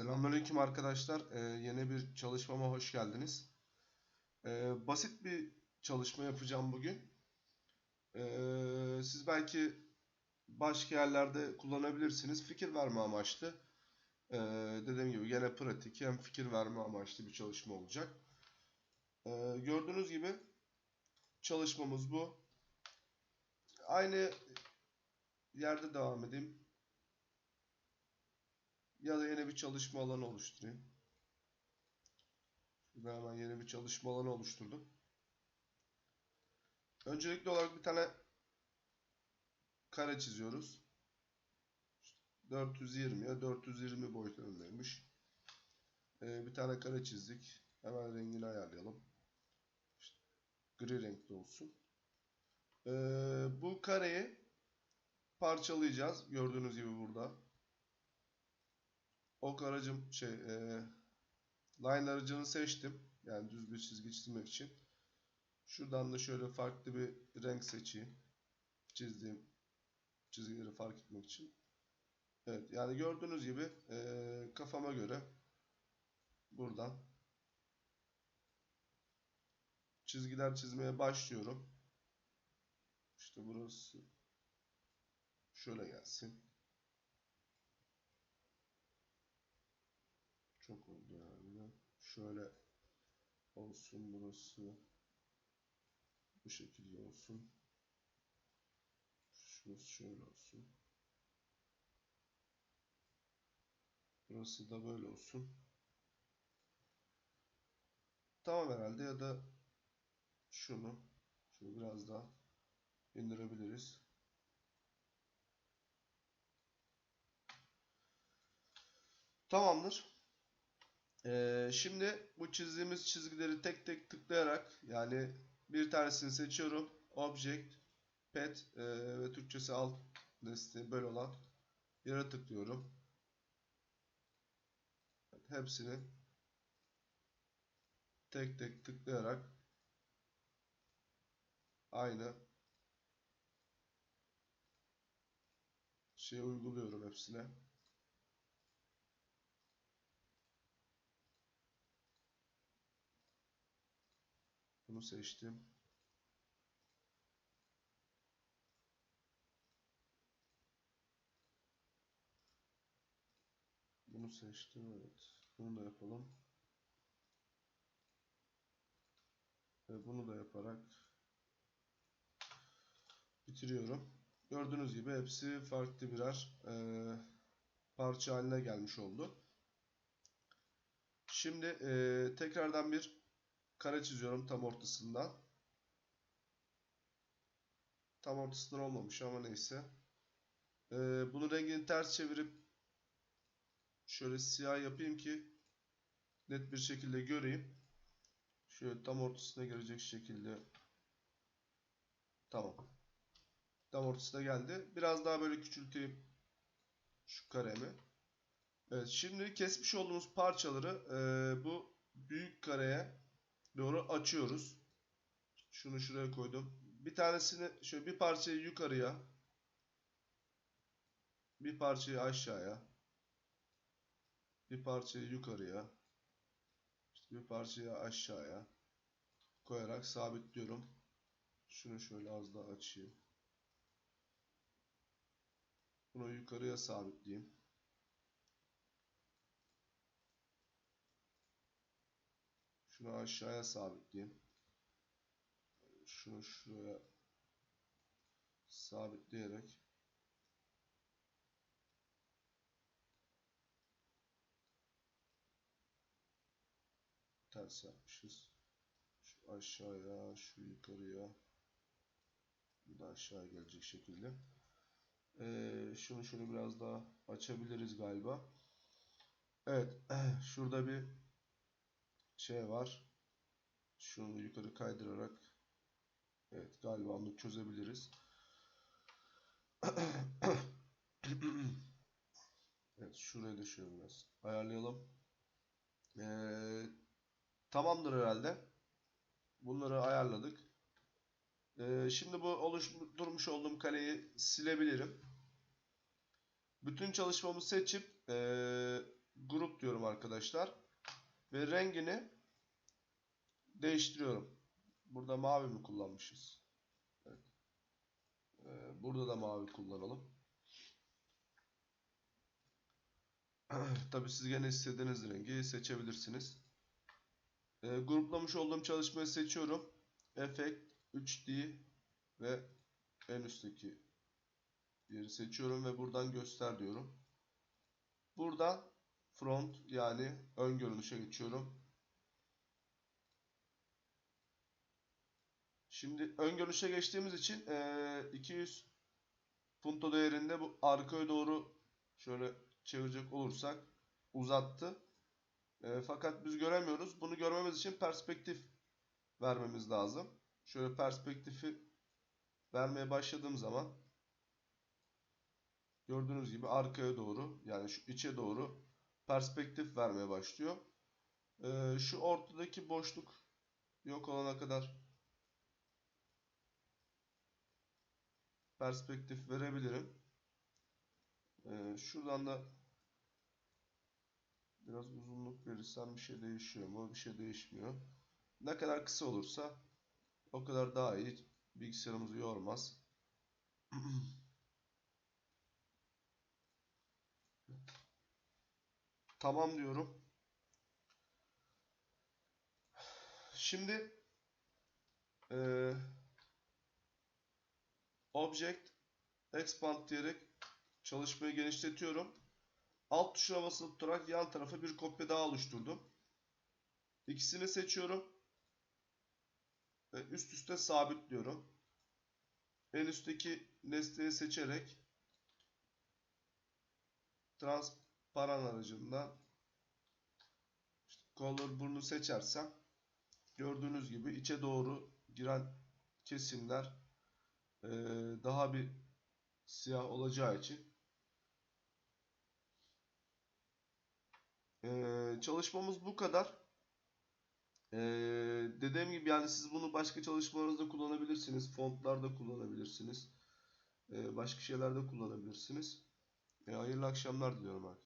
Selamünaleyküm arkadaşlar. Ee, yeni bir çalışmama hoş geldiniz. Ee, basit bir çalışma yapacağım bugün. Ee, siz belki başka yerlerde kullanabilirsiniz. Fikir verme amaçlı. Ee, dediğim gibi gene pratik hem fikir verme amaçlı bir çalışma olacak. Ee, gördüğünüz gibi çalışmamız bu. Aynı yerde devam edeyim. Ya da yeni bir çalışma alanı oluşturayım. Şurada hemen yeni bir çalışma alanı oluşturdum. Öncelikli olarak bir tane kare çiziyoruz. 420'ye 420 boyutlarındaymış. Ee, bir tane kare çizdik. Hemen rengini ayarlayalım. İşte gri renkli olsun. Ee, bu kareyi parçalayacağız. Gördüğünüz gibi burada ok aracım şey e, line aracını seçtim. Yani düz bir çizgi çizmek için. Şuradan da şöyle farklı bir renk seçeyim. Çizdiğim çizgileri fark etmek için. Evet yani gördüğünüz gibi e, kafama göre buradan çizgiler çizmeye başlıyorum. İşte burası şöyle gelsin. Çok oldu yani. Şöyle olsun burası. Bu şekilde olsun. Şurası şöyle olsun. Burası da böyle olsun. Tamam herhalde ya da şunu şunu biraz daha indirebiliriz. Tamamdır. Ee, şimdi bu çizdiğimiz çizgileri tek tek tıklayarak yani bir tanesini seçiyorum. Object, Pet e, ve Türkçesi alt desteği böyle olan yere tıklıyorum. Hepsini tek tek tıklayarak aynı şey uyguluyorum hepsine. Bunu seçtim. Bunu seçtim. Evet. Bunu da yapalım. Ve bunu da yaparak bitiriyorum. Gördüğünüz gibi hepsi farklı birer e, parça haline gelmiş oldu. Şimdi e, tekrardan bir kare çiziyorum tam ortasından. Tam ortasından olmamış ama neyse. Ee, bunun rengini ters çevirip şöyle siyah yapayım ki net bir şekilde göreyim. Şöyle tam ortasına gelecek şekilde. Tamam. Tam ortasına geldi. Biraz daha böyle küçülteyim şu karemi. Evet şimdi kesmiş olduğumuz parçaları e, bu büyük kareye doğru açıyoruz. Şunu şuraya koydum. Bir tanesini şöyle bir parçayı yukarıya bir parçayı aşağıya bir parçayı yukarıya işte bir parçayı aşağıya koyarak sabitliyorum. Şunu şöyle az daha açayım. Bunu yukarıya sabitleyeyim. Şunu aşağıya sabitleyeyim. Şunu şuraya sabitleyerek ters yapmışız. Şu aşağıya, şu yukarıya bu da aşağı gelecek şekilde. Ee, şunu şunu biraz daha açabiliriz galiba. Evet, şurada bir şey var. Şunu yukarı kaydırarak evet galiba onu çözebiliriz. evet şurayı da şöyle biraz ayarlayalım. Ee, tamamdır herhalde. Bunları ayarladık. Ee, şimdi bu oluşturmuş olduğum kareyi silebilirim. Bütün çalışmamı seçip ee, grup diyorum arkadaşlar. Ve rengini değiştiriyorum. Burada mavi mi kullanmışız? Evet. Ee, burada da mavi kullanalım. Tabii siz gene istediğiniz rengi seçebilirsiniz. Ee, gruplamış olduğum çalışmayı seçiyorum. Effect 3D ve en üstteki yeri seçiyorum ve buradan göster diyorum. Buradan front yani ön görünüşe geçiyorum. Şimdi ön görünüşe geçtiğimiz için eee, 200 punto değerinde bu arkaya doğru şöyle çevirecek olursak uzattı. Fakat biz göremiyoruz. Bunu görmemiz için perspektif vermemiz lazım. Şöyle perspektifi vermeye başladığım zaman gördüğünüz gibi arkaya doğru yani şu içe doğru perspektif vermeye başlıyor. Eee, şu ortadaki boşluk yok olana kadar perspektif verebilirim. Ee, şuradan da biraz uzunluk verirsem bir şey değişiyor mu? Bir şey değişmiyor. Ne kadar kısa olursa o kadar daha iyi. Bilgisayarımızı yormaz. Tamam diyorum. Şimdi eee Object Expand diyerek çalışmayı genişletiyorum. Alt tuşuna basılı tutarak yan tarafa bir kopya daha oluşturdum. İkisini seçiyorum. Ve üst üste sabitliyorum. En üstteki nesneyi seçerek transparan aracından işte color burnu seçersem gördüğünüz gibi içe doğru giren kesimler ee, daha bir siyah olacağı için Ee, çalışmamız bu kadar. Ee, dediğim gibi yani siz bunu başka çalışmalarınızda kullanabilirsiniz. Fontlarda kullanabilirsiniz. Ee, başka şeylerde kullanabilirsiniz. Ee, hayırlı akşamlar diliyorum arkadaşlar.